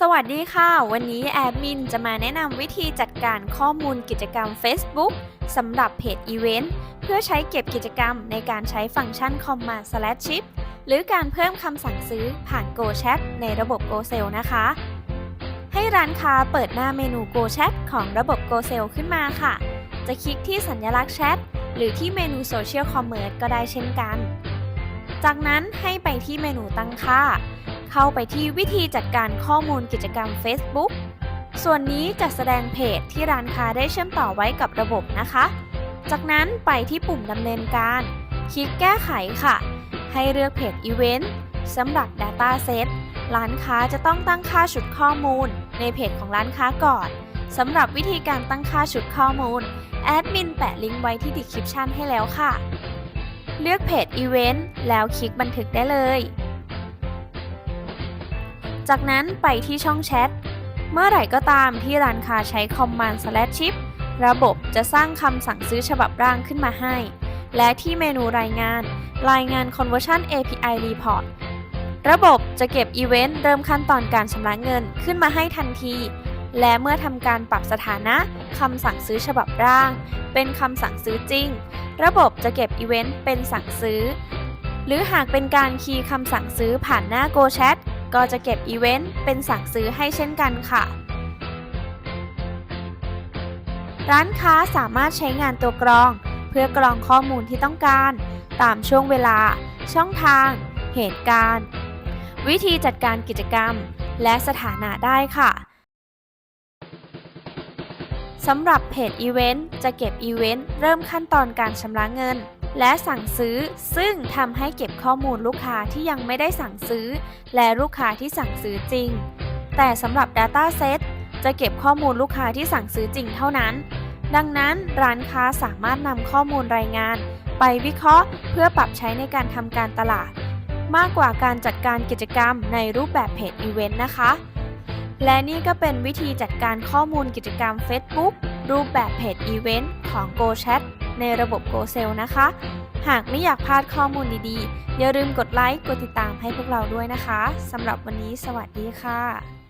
สวัสดีค่ะ วันนี้แอดมินจะมาแนะนำวิธีจัดการข้อมูลกิจกรรม Facebook สำหรับเพจอีเวนต์เพื่อใช้เก็บกิจกรรมในการใช้ฟังก์ชัน Command slash Shift หรือการเพิ่มคำสั่งซื้อผ่าน Go Chat ในระบบ Go Sale นะคะ ให้ร้านค้าเปิดหน้าเมนู Go Chat ของระบบ Go Sale ขึ้นมาค่ะ จะคลิกที่สัญลักษณ์แชทหรือที่เมนู Social Commerce ก็ได้เช่นกัน จากนั้นให้ไปที่เมนูตั้งค่า เข้าไปที่วิธีจัดการข้อมูลกิจกรรม Facebook ส่วนนี้จะแสดงเพจที่ร้านค้าได้เชื่อมต่อไว้กับระบบนะคะ จากนั้นไปที่ปุ่มดำเนินการ คลิกแก้ไขค่ะ ให้เลือกเพจ Event สำหรับ Data Set ร้านค้าจะต้องตั้งค่าชุดข้อมูล ในเพจของร้านค้าก่อนสำหรับวิธีการตั้งค่าชุดข้อมูล แอดมินแปะลิงก์ไว้ที่ description ให้แล้วค่ะ เลือกเพจ Event แล้วคลิกบันทึกได้เลย จากนั้นไปที่ช่องแชท เมื่อไหร่ก็ตามที่ร้านค้าใช้ Command slash Shift ระบบจะสร้างคำสั่งซื้อฉบับร่างขึ้นมาให้ และที่เมนูรายงาน รายงาน Conversion API Report ระบบจะเก็บอีเวนต์เริ่มขั้นตอนการชำระเงินขึ้นมาให้ทันที และเมื่อทำการปรับสถานะคำสั่งซื้อฉบับร่าง เป็นคำสั่งซื้อจริง ระบบจะเก็บอีเวนต์เป็นสั่งซื้อ หรือหากเป็นการคีย์คำสั่งซื้อผ่านหน้า Go Chat ก็จะเก็บอีเวนต์เป็นสั่งซื้อให้เช่นกันค่ะ ร้านค้าสามารถใช้งานตัวกรอง เพื่อกรองข้อมูลที่ต้องการ ตามช่วงเวลา ช่องทาง เหตุการณ์ วิธีจัดการกิจกรรม และสถานะได้ค่ะสำหรับเพจอีเวนต์จะเก็บอีเวนต์เริ่มขั้นตอนการชำระเงิน และสั่งซื้อ ซึ่งทำให้เก็บข้อมูลลูกค้าที่ยังไม่ได้สั่งซื้อ และลูกค้าที่สั่งซื้อจริง แต่สำหรับ Data Set จะเก็บข้อมูลลูกค้าที่สั่งซื้อจริงเท่านั้น ดังนั้นร้านค้าสามารถนำข้อมูลรายงาน ไปวิเคราะห์ เพื่อปรับใช้ในการทำการตลาด มากกว่าการจัดการกิจกรรมในรูปแบบเพจอีเวนต์นะคะ และนี่ก็เป็นวิธีจัดการข้อมูลกิจกรรม Facebook รูปแบบเพจอีเวนต์ ของ GoChat ในระบบ Go Sell นะคะ หากไม่อยากพลาดข้อมูลดีๆ อย่าลืมกดไลค์ กดติดตามให้พวกเราด้วยนะคะสำหรับวันนี้สวัสดีค่ะ